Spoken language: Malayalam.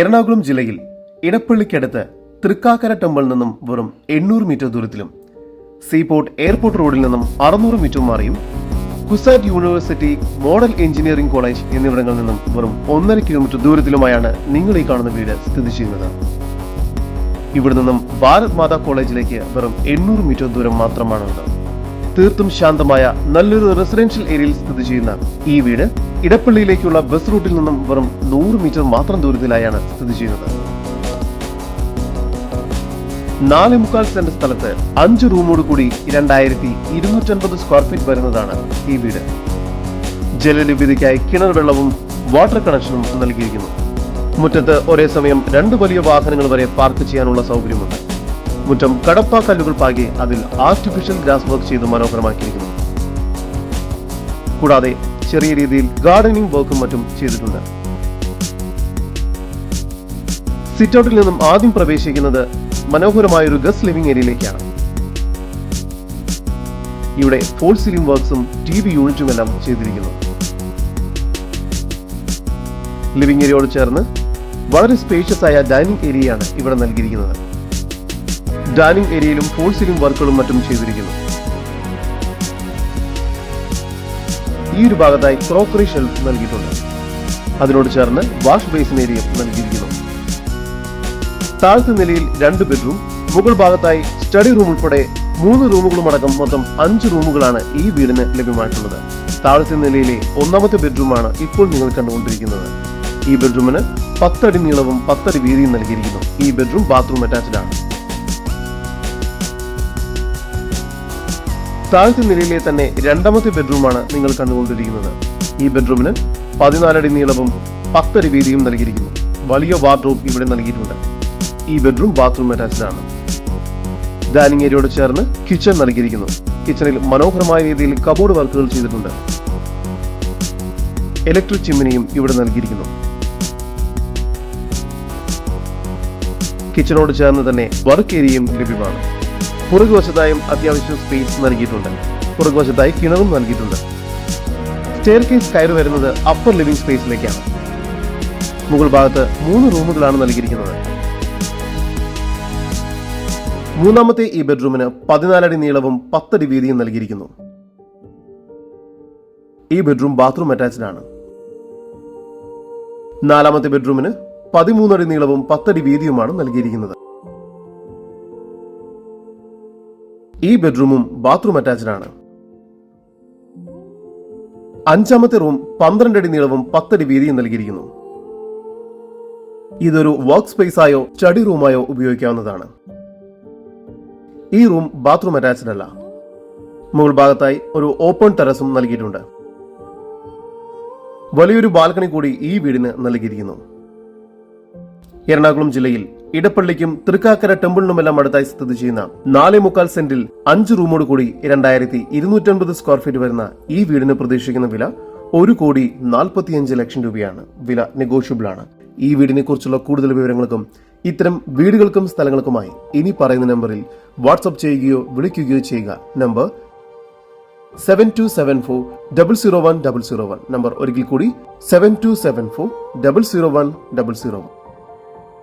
എറണാകുളം ജില്ലയിൽ ഇടപ്പള്ളിക്കടുത്ത് തൃക്കാക്കര ടെമ്പിളിൽ നിന്നും വെറും എണ്ണൂറ് മീറ്റർ ദൂരത്തിലും സീപോർട്ട് എയർപോർട്ട് റോഡിൽ നിന്നും അറുന്നൂറ് മീറ്റർ മാറിയും CUSAT University Model Engineering College എന്നിവിടങ്ങളിൽ നിന്നും വെറും ഒന്നര കിലോമീറ്റർ ദൂരത്തിലുമായാണ് നിങ്ങൾ ഈ കാണുന്ന വീട് സ്ഥിതി ചെയ്യുന്നത്. ഇവിടെ നിന്നും ഭാരത് മാതാ കോളേജിലേക്ക് വെറും എണ്ണൂറ് മീറ്റർ ദൂരം മാത്രമാണുള്ളത്. തീർത്തും ശാന്തമായ നല്ലൊരു റെസിഡൻഷ്യൽ ഏരിയയിൽ സ്ഥിതി ചെയ്യുന്ന ഈ വീട് ഇടപ്പള്ളിയിലേക്കുള്ള ബസ് റൂട്ടിൽ നിന്നും വെറും നൂറ് മീറ്റർ മാത്രം ദൂരത്തിലായാണ് സ്ഥിതി ചെയ്യുന്നത്. നാല് മുക്കാൽ സെന്റ് സ്ഥലത്ത് അഞ്ച് റൂമോട് കൂടി രണ്ടായിരത്തി ഇരുന്നൂറ്റൻപത് സ്ക്വയർ ഫീറ്റ് വരുന്നതാണ് ഈ വീട്. ജലലഭ്യതയ്ക്കായി കിണർ വെള്ളവും വാട്ടർ കണക്ഷനും നൽകിയിരിക്കുന്നു. മുറ്റത്ത് ഒരേ സമയം രണ്ട് വലിയ വാഹനങ്ങൾ വരെ പാർക്ക് ചെയ്യാനുള്ള സൗകര്യമുണ്ട്. മുറ്റം കടപ്പാക്കല്ലുകൾ കല്ലുകൾ പാകി അതിൽ ആർട്ടിഫിഷ്യൽ ഗ്രാസ് വർക്ക് ചെയ്ത് മനോഹരമാക്കിയിരിക്കുന്നു. കൂടാതെ ചെറിയ രീതിയിൽ ഗാർഡനിങ് വർക്കും മറ്റും ചെയ്തിട്ടുണ്ട്. സിറ്റൗട്ടിൽ നിന്നും ആദ്യം പ്രവേശിക്കുന്നത് മനോഹരമായ ഒരു ഗസ്റ്റ് ലിവിംഗ് ഏരിയയിലേക്കാണ്. ഇവിടെ ഫോൾ സീലിംഗ് വർക്ക്സും ടി വി യൂണിറ്റും എല്ലാം ചെയ്തിരിക്കുന്നു. ലിവിംഗ് ഏരിയയോട് ചേർന്ന് വളരെ സ്പേഷ്യസ് ആയ ഡൈനിങ് ഏരിയയാണ് ഇവിടെ നൽകിയിരിക്കുന്നത്. ഡൈനിങ് ഏരിയയിലും ഫോൾ സീലിംഗ് വർക്കുകളും മറ്റും ചെയ്തിരിക്കുന്നു. ഈ ഒരു ഭാഗത്തായി ക്രോക്കറി ഷെൽഫ് നൽകിയിട്ടുണ്ട്. അതിനോട് ചേർന്ന് വാഷ് ബേസിൻ ഏരിയ നൽകിയിരിക്കുന്നു. താഴത്തെ നിലയിൽ രണ്ട് ബെഡ്റൂം മുകൾ ഭാഗത്തായി സ്റ്റഡി റൂം ഉൾപ്പെടെ മൂന്ന് റൂമുകളുമടക്കം മൊത്തം അഞ്ച് റൂമുകളാണ് ഈ വീടിന് ലഭ്യമായിട്ടുള്ളത്. താഴത്തെ നിലയിലെ ഒന്നാമത്തെ ബെഡ്റൂമാണ് ഇപ്പോൾ നിങ്ങൾ കണ്ടുകൊണ്ടിരിക്കുന്നത്. ഈ ബെഡ്റൂമിന് പത്തടി നീളവും പത്തടി വീതിയും നൽകിയിരിക്കുന്നു. ഈ ബെഡ്റൂം ബാത്റൂം അറ്റാച്ച്ഡ് ആണ്. താഴത്തെ നിലയിലെ തന്നെ രണ്ടാമത്തെ ബെഡ്റൂമാണ് നിങ്ങൾ കണ്ടുകൊണ്ടിരിക്കുന്നത്. ഈ ബെഡ്റൂമിന് പതിനാലടി നീളവും പത്തടി വീതിയും നൽകിയിരിക്കുന്നു. വലിയ വാർഡ്രോബ് ഇവിടെ നൽകിയിട്ടുണ്ട്. ഈ ബെഡ്റൂം ബാത്റൂം അറ്റാച്ച്ഡ് ആണ്. ഡൈനിങ് ഏരിയയോട് ചേർന്ന് കിച്ചൺ നൽകിയിരിക്കുന്നു. കിച്ചണിൽ മനോഹരമായ രീതിയിൽ കബോർഡ് വർക്കുകൾ ചെയ്തിട്ടുണ്ട്. ഇലക്ട്രിക് ചിമ്മിനിയും ഇവിടെ നൽകിയിരിക്കുന്നു. കിച്ചണോട് ചേർന്ന് തന്നെ വർക്ക് ഏരിയയും ലഭ്യമാണ്. പുറകുവശത്തായും അത്യാവശ്യം സ്പേസ് നൽകിയിട്ടുണ്ട്. പുറകുവശത്തായി കിണറും നൽകിയിട്ടുണ്ട്. സ്റ്റെയർ കേസ് കയറി വരുന്നത് അപ്പർ ലിവിംഗ് സ്പേസിലേക്കാണ് മുകൾ ഭാഗത്ത് മൂന്ന് റൂമുകളാണ് നൽകിയിരിക്കുന്നത്. മൂന്നാമത്തെ ഈ ബെഡ്റൂമിന് പതിനാലടി നീളവും പത്തടി വീതിയും നൽകിയിരിക്കുന്നു. ഈ ബെഡ്റൂം ബാത്റൂം അറ്റാച്ച്ഡ് ആണ്. നാലാമത്തെ ബെഡ്റൂമിന് പതിമൂന്നടി നീളവും പത്തടി വീതിയുമാണ് നൽകിയിരിക്കുന്നത്. ഈ ബെഡ്റൂമും ബാത്റൂം അറ്റാച്ച്ഡ് ആണ്. അഞ്ചാമത്തെ റൂം പന്ത്രണ്ട് അടി നീളവും പത്തടി വീതിയും നൽകിയിരിക്കുന്നു. ഇതൊരു വർക്ക് സ്പേസായോ സ്റ്റഡി റൂമായോ ഉപയോഗിക്കാവുന്നതാണ്. ഈ റൂം ബാത്റൂം അറ്റാച്ച്ഡ് അല്ല. മുകൾ ഭാഗത്തായി ഒരു ഓപ്പൺ ടെറസും നൽകിയിട്ടുണ്ട്. വലിയൊരു ബാൽക്കണി കൂടി ഈ വീടിന് നൽകിയിരിക്കുന്നു. എറണാകുളം ജില്ലയിൽ ഇടപ്പള്ളിക്കും തൃക്കാക്കര ടെമ്പിളിനുമെല്ലാം അടുത്തായി സ്ഥിതി ചെയ്യുന്ന നാലേ മുക്കാൽ സെന്റിൽ അഞ്ച് റൂമോട് കൂടി രണ്ടായിരത്തി ഇരുന്നൂറ്റൻപത് സ്ക്വയർ ഫീറ്റ് വരുന്ന ഈ വീടിന് പ്രതീക്ഷിക്കുന്ന വില ഒരു കോടി നാൽപ്പത്തിയഞ്ച് ലക്ഷം രൂപയാണ്. വില നെഗോഷ്യബിൾ ആണ് ഈ വീടിനെ കുറിച്ചുള്ള കൂടുതൽ വിവരങ്ങൾക്കും ഇത്തരം വീടുകൾക്കും സ്ഥലങ്ങൾക്കുമായി ഇനി പറയുന്ന നമ്പറിൽ വാട്സപ്പ് ചെയ്യുകയോ വിളിക്കുകയോ ചെയ്യുക. Number seven two seven four double zero one double zero one number ഒരിക്കൽ കൂടി seven two seven four double zero one double zero one